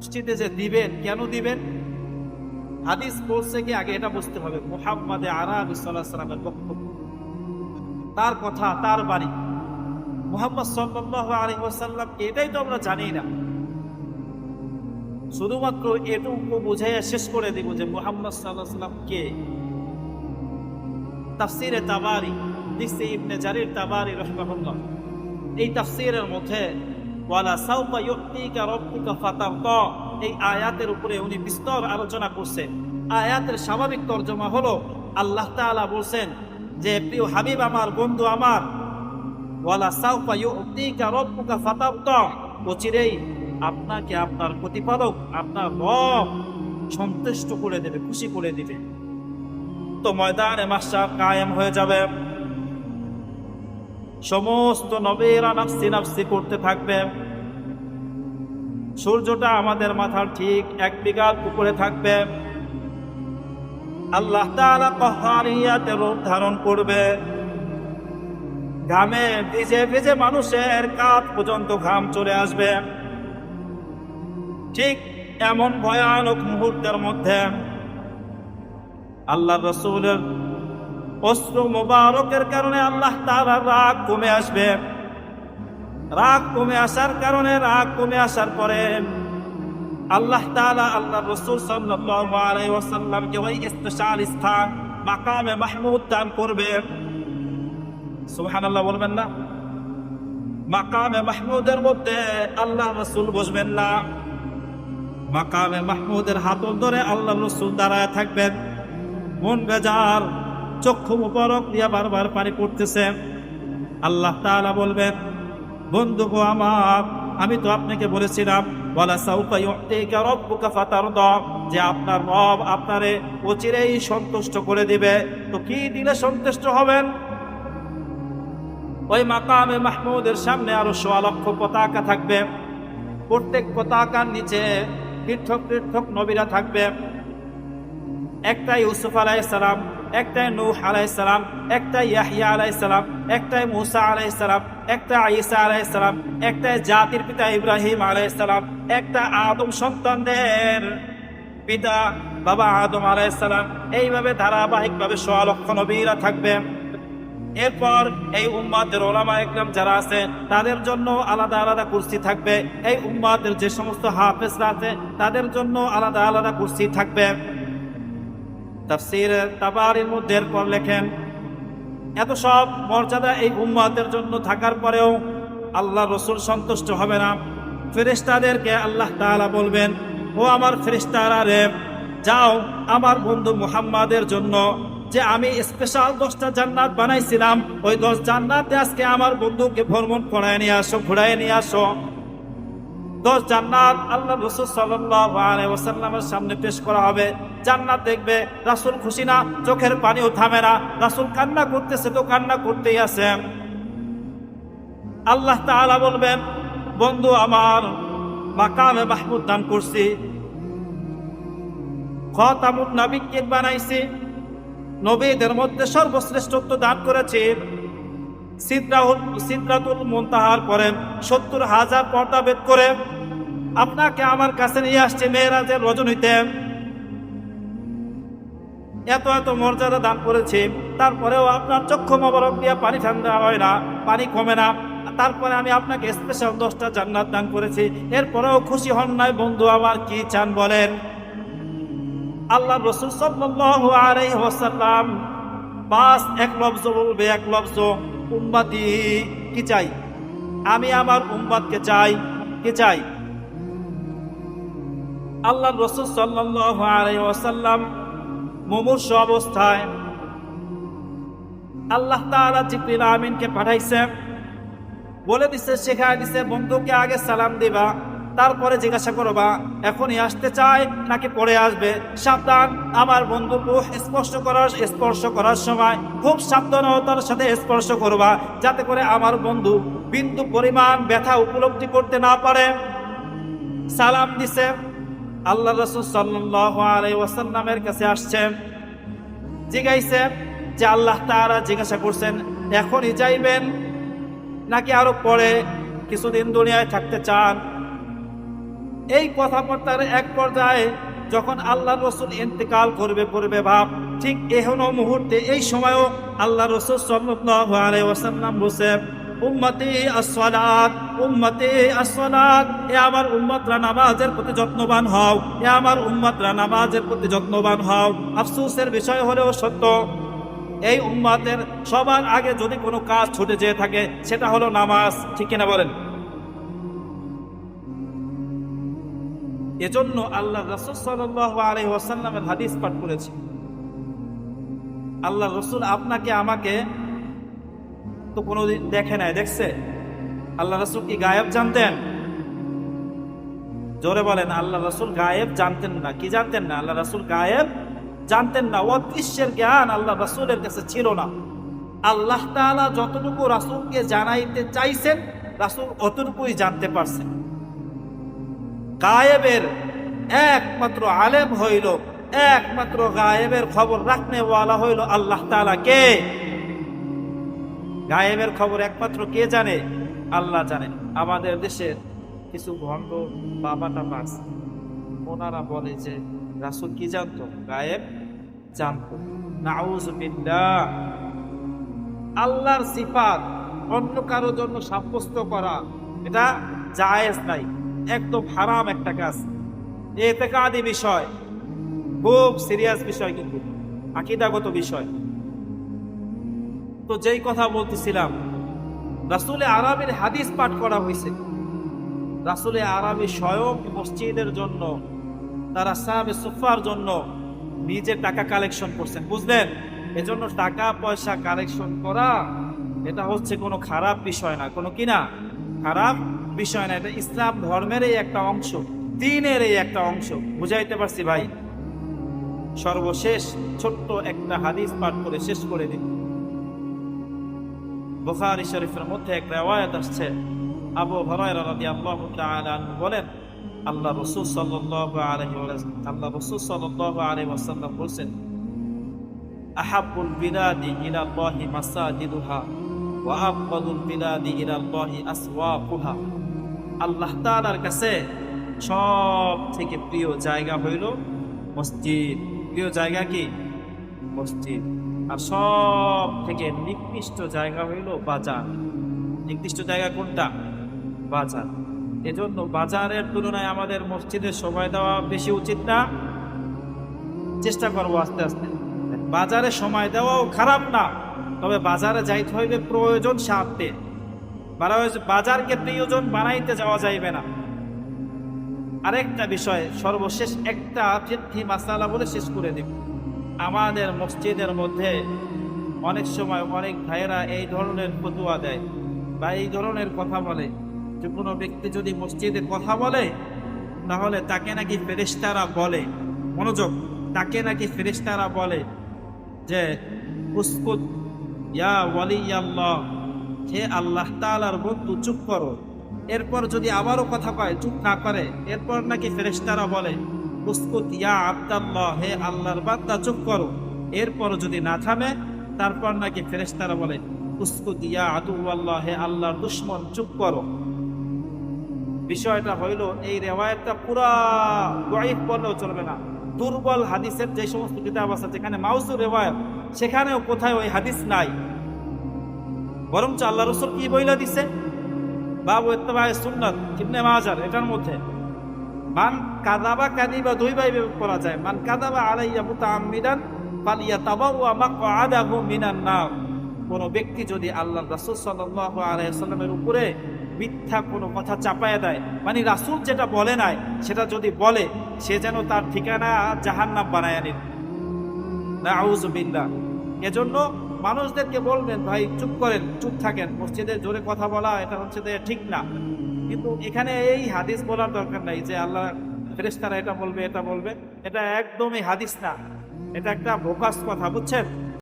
মসজিদে যে দিবেন, কেন দিবেন? হাদিস বলছে কি, আগে এটা বুঝতে হবে। মোহাম্মদে আরাবি সাল্লামের বক্তব্য। তার কথা, তার বাড়ি। মোহাম্মদ ওয়াসাল্লামকে এটাই তো আমরা জানি না। শুধুমাত্র এটুকু বুঝাইয়া শেষ করে দিব যে মোহাম্মদ সাল্লাহ সাল্লাম কে? তাফসিরে তাবারি দিচ্ছে ইবনে জারির তাবারি রহমাহুল্লাহ। এই তাফসিরের মধ্যে ওয়ালা সাউফা ইউতিকা রাব্বুকা ফাতারদা এই আয়াতের উপরে উনি বিস্তর আলোচনা করছেন। আয়াতের স্বাভাবিক তর্জমা হলো, আল্লাহ তাআলা বলছেন যে, প্রিয় হাবিব আমার, বন্ধু আমার, ওয়ালা সাউফা ইউতিকা রাব্বুকা আপনাকে আপনার প্রতিপালক, আপনার রব সন্তুষ্ট করে দেবে, খুশি করে দিবে। তো ময়দানে মাসা কায়েম হয়ে যাবে। সমস্ত নবীরা নাফসি নাফসি করতে থাকবে। সূর্যটা আমাদের মাথার ঠিক এক বিঘার উপরে থাকবে। আল্লাহ তাআলা রূপ ধারণ করবে। ঘামে ভিজে ভিজে মানুষের কাত পর্যন্ত ঘাম চলে আসবে। ঠিক এমন ভয়ানক মুহূর্তের মধ্যে আল্লাহ রসুলের অস্ত্র মোবারকের কারণে আল্লাহ তাআলা রাগ কমে আসবে। রাগ কমে আসার কারণে রাগ কমে আসার পরে আল্লাহ তাআলা আল্লাহ রসুল ওয়াসাল্লামকে ওই স্পেশাল স্থান মাকামে মাহমুদ দান করবে। সুবহানাল্লাহ বলবেন না? মাকামে মাহমুদের মধ্যে আল্লাহ রসুল বসবেন না। মাকামে মাহমুদের হাতল ধরে আল্লাহ রসুল দাঁড়ায় থাকবেন। মন বেজার, চক্ষু মুবারক দিয়া বারবার পানি পড়তেছে। আল্লাহ তাআলা বলবেন বন্ধু গো আমার, আমি তো আপনাকে বলেছিলাম রাব্বুকা যে আপনার রব আপনারে অচিরেই সন্তুষ্ট করে দিবে। তো কি দিলে সন্তুষ্ট হবেন? ওই মাকামে মাহমুদের সামনে আরও সোয়া লক্ষ পতাকা থাকবে। প্রত্যেক পতাকার নিচে পৃথক পৃথক নবীরা থাকবে। একটাই ইউসুফ আলাইসালাম একটাই নূহ আলাইসালাম একটাই ইয়াহিয়া আলাইসালাম একটাই মুসা আলাইসালাম একটা ঈসা আলাইসালাম একটাই জাতির পিতা ইব্রাহিম আলাইসালাম একটা আদম সন্তানদের পিতা বাবা আদম আলাইসালাম এইভাবে ধারাবাহিকভাবে সোয়া লক্ষ থাকবে। এরপর এই উম্মাদের ওলামা একরাম যারা আছে, তাদের জন্য আলাদা আলাদা কুর্সি থাকবে। এই উম্মাদের যে সমস্ত হাফেজরা আছে, তাদের জন্য আলাদা আলাদা কুর্সি থাকবে। তাফসির তাবারির মধ্যে এরপর লেখেন, এত সব মর্যাদা এই উম্মাদের জন্য থাকার পরেও আল্লাহ রসুল সন্তুষ্ট হবে না। ফেরেশতাদেরকে আল্লাহ তাআলা বলবেন, ও আমার ফেরেশতারা রে, যাও আমার বন্ধু মুহাম্মাদের জন্য যে আমি স্পেশাল দশটা জান্নাত বানাইছিলাম, ওই দশ জান্নাতে আজকে আমার বন্ধুকে ভ্রমণ করায় নিয়ে আসো, ঘুরায় নিয়ে আসো। দশ জান্নাত আল্লাহ রসুল সাল্লাল্লাহু আলাইহি ওয়াসাল্লামের সামনে পেশ করা হবে। জান্নাত দেখবে। রাসুল খুশি না, চোখের পানিও থামে না। রাসুল কান্না করতেছে তো কান্না করতেই আছে। আল্লাহ তাআলা বলবেন, বন্ধু আমার, মাকামে মাহমুদ দান করছি। খতামুন নবীকে বানাইছি। নবীদের মধ্যে সর্বশ্রেষ্ঠত্ব দান করেছি। সিদ্রাহুল, সিদ্রাতুল মুনতাহার পরে সত্তর হাজার পর্দা বেদ করে। আপনাকে আমার কাছে নিয়ে আসছে মেয়েরাজের রজনীতে। এত এত মর্যাদা দান করেছি, তারপরেও আপনার চক্ষু মোবারক দিয়ে পানি ঠান্ডা হয় না, পানি কমে না। তারপরে আমি আপনাকে স্পেশাল দশটা জান্নাত দান করেছি, এরপরেও খুশি হন নাই বন্ধু আমার কি চান বলেন? আল্লাহ রসুল ওয়াসাল্লাম, বাস এক লফজ বলবে, এক লফজ উম্মতি কি চাই? আমি আমার উম্মতকে চাই, কি চাই? আল্লাহ রসুল ওয়াসাল্লাম মুমূর্ষ অবস্থায় আল্লাহ তাআলা জিবরিল আমিনকে পাঠাইছে। বলে দিছে, শেখায় দিছে, বন্ধুকে আগে সালাম দিবা, তারপরে জিজ্ঞাসা করবা, এখনই আসতে চায় নাকি পরে আসবে? সাবধান, আমার বন্ধু স্পর্শ করার স্পর্শ করার সময় খুব সাবধানতার সাথে স্পর্শ করবা, যাতে করে আমার বন্ধু বিন্দু পরিমাণ ব্যথা উপলব্ধি করতে না পারে। সালাম দিছে। আল্লাহ রসুল সাল্লাহ আলাই কাছে আসছে জিগাইছে যে আল্লাহ তারা জিজ্ঞাসা করছেন, এখনই যাইবেন নাকি আরও পরে কিছুদিন দুনিয়ায় থাকতে চান? এই কথাবার্তার এক পর্যায়ে যখন আল্লাহ রসুল ইন্তেকাল করবে করবে ভাব, ঠিক এহনো মুহূর্তে, এই সময়ও আল্লাহ রসুল সাল্লাল্লাহু আলাইহি ওয়াসাল্লাম বসে উম্মতি আসসালাত উম্মতি আসসালাত। এ আমার উম্মতরা নামাজের প্রতি যত্নবান হও, এ আমার উম্মতরা নামাজের প্রতি যত্নবান হও। আফসোসের বিষয় হলেও সত্য, এই উম্মাতের সবার আগে যদি কোনো কাজ ছুটে যেয়ে থাকে, সেটা হলো নামাজ। ঠিক কিনা বলেন? এজন্য আল্লাহ রসুল সাল্লাহ আলহি ওয়াসাল্লামের হাদিস পাঠ করেছে। আল্লাহ রসুল আপনাকে আমাকে তো কোনোদিন দেখে নাই, দেখছে? আল্লাহ রসুল কি গায়েব জানতেন? জোরে বলেন, আল্লাহ রসুল গায়েব জানতেন না। কি জানতেন না? আল্লাহ রসুল গায়েব জানতেন না। অদৃশ্যের জ্ঞান আল্লাহ রসুলের কাছে ছিল না। আল্লাহ তাআলা যতটুকু রাসূলকে জানাইতে চাইছেন, রাসূল অতটুকুই জানতে পারছেন। গায়েবের একমাত্র আলেম হইল, একমাত্র গায়েবের খবর রাখনে ওয়ালা হইল আল্লাহ তাআলা কে? গায়েবের খবর একমাত্র কে জানে? আল্লাহ জানেন। আমাদের দেশের কিছু ভণ্ড বাবা টাপা ওনারা বলে যে, রাসূল কি জানতো? গায়েব জানতো। নাউজুবিল্লাহ আল্লাহর সিফাত অন্য কারোর জন্য সাব্যস্ত করা, এটা জায়েজ নাই। একদম হারাম একটা কাজ। এতে কাদি বিষয়। খুব সিরিয়াস বিষয় কিন্তু। আকিদাগত বিষয়। তো যেই কথা বলতেছিলাম, রাসুলে আরামের হাদিস পাঠ করা হয়েছে। রাসুলে আরবি স্বয়ং মসজিদের জন্য, তারা সাহাবে সুফার জন্য নিজে টাকা কালেকশন করছেন। বুঝলেন? এজন্য টাকা পয়সা কালেকশন করা, এটা হচ্ছে কোনো খারাপ বিষয় না। কোনো কি না? খারাপ বিষয় না। এটা ইসলাম ধর্মেরই একটা অংশ, দিনের এই একটা অংশ। বুঝাইতে পারছি ভাই? সর্বশেষ ছোট্ট একটা হাদিস পাঠ করে শেষ করে দিন বুখারী শরীফের মধ্যে এক রেওয়ায়াত আসছে। আবু হরায়রা রাদিয়াল্লাহু তাআলা বলেন, আল্লাহ রসুল আলাইহি ওয়াসাল্লাম আল্লাহ রাসূল সাল্লাল্লাহু আলাইহি ওয়াসাল্লাম বলেন আহাব্বুল বিলাদি ইলা আল্লাহি মাসাজিদুহা ওয়া আবগাদুল বিলাদি ইলা আল্লাহি আসওয়াকুহা। আল্লাহ তাআলার কাছে সব থেকে প্রিয় জায়গা হইল মসজিদ। প্রিয় জায়গা কি? মসজিদ। আর সব থেকে নিকৃষ্ট জায়গা হইল বাজার। নির্দিষ্ট জায়গা কোনটা? বাজার। এজন্য বাজারের তুলনায় আমাদের মসজিদে সময় দেওয়া বেশি উচিত না? চেষ্টা করব আস্তে আস্তে। বাজারে সময় দেওয়াও খারাপ না, তবে বাজারে যাইতে হইবে প্রয়োজন স্বার্থে। বাজারকে প্রিয়জন বানাইতে যাওয়া যাইবে না। আরেকটা বিষয়, সর্বশেষ একটা ফিরথি মাসালা বলে শেষ করে দিব। আমাদের মসজিদের মধ্যে অনেক সময় অনেক ভাইয়েরা এই ধরনের ফতুয়া দেয় বা এই ধরনের কথা বলে। যে কোনো ব্যক্তি যদি মসজিদে কথা বলে, তাহলে তাকে নাকি ফেরিস্তারা বলে। মনোযোগ, তাকে নাকি ফেরিস্তারা বলে যে, উস্কুত, ইয়া ওয়ালি আল্লাহ হে আল্লাহ তাআলার বন্ধু, চুপ করো। এরপর যদি আবারও কথা কয়, চুপ না করে। এরপর নাকি ফেরেশতারা বলে উস্কুত ইয়া আব্দাল্লাহ, হে আল্লাহর বান্দা, চুপ করো। এরপর যদি না থামে, তারপর নাকি ফেরেশতারা বলে উস্কুত ইয়া আদু আল্লাহ হে আল্লাহর দুশ্মন, চুপ করো। বিষয়টা হইল, এই রেওয়ায়তটা পুরা গরিব বললেও চলবে না। দুর্বল হাদিসের যে সমস্ত কিতাব আছে, যেখানে মাউজু রেওয়ায়ত, সেখানেও কোথায় ওই হাদিস নাই। বরঞ্চ আল্লাহ রসুল কি বইলা দিছে? বাবু ইত্তেবায় সুন্নাত, ইবনে মাজার, এটার মধ্যে। মান কাদাবা কাদিবা দুই ভাই করা যায়। মান কাদাবা আলাইয়া মুতাআম্মিদান ফালিয়া তাবাওয়া মাকআদাহু মিনান নার। কোন ব্যক্তি যদি আল্লাহ রাসূল সাল্লাল্লাহু আলাইহি সাল্লামের উপরে মিথ্যা কোনো কথা চাপায়া দেয় মানে রাসূল যেটা বলে নাই, সেটা যদি বলে, সে যেন তার ঠিকানা জাহান্নাম বানায় নিন নাউযুবিল্লাহ এজন্য মানুষদেরকে বলবেন, ভাই, চুপ করেন, চুপ থাকেন। মসজিদে জোরে কথা বলা, এটা হচ্ছে যে ঠিক না। কিন্তু এখানে এই হাদিস বলার দরকার নাই যে আল্লাহ ফেরেস্তারা এটা বলবে এটা বলবে। এটা একদমই হাদিস না। এটা একটা বোকাস কথা, বুঝছেন?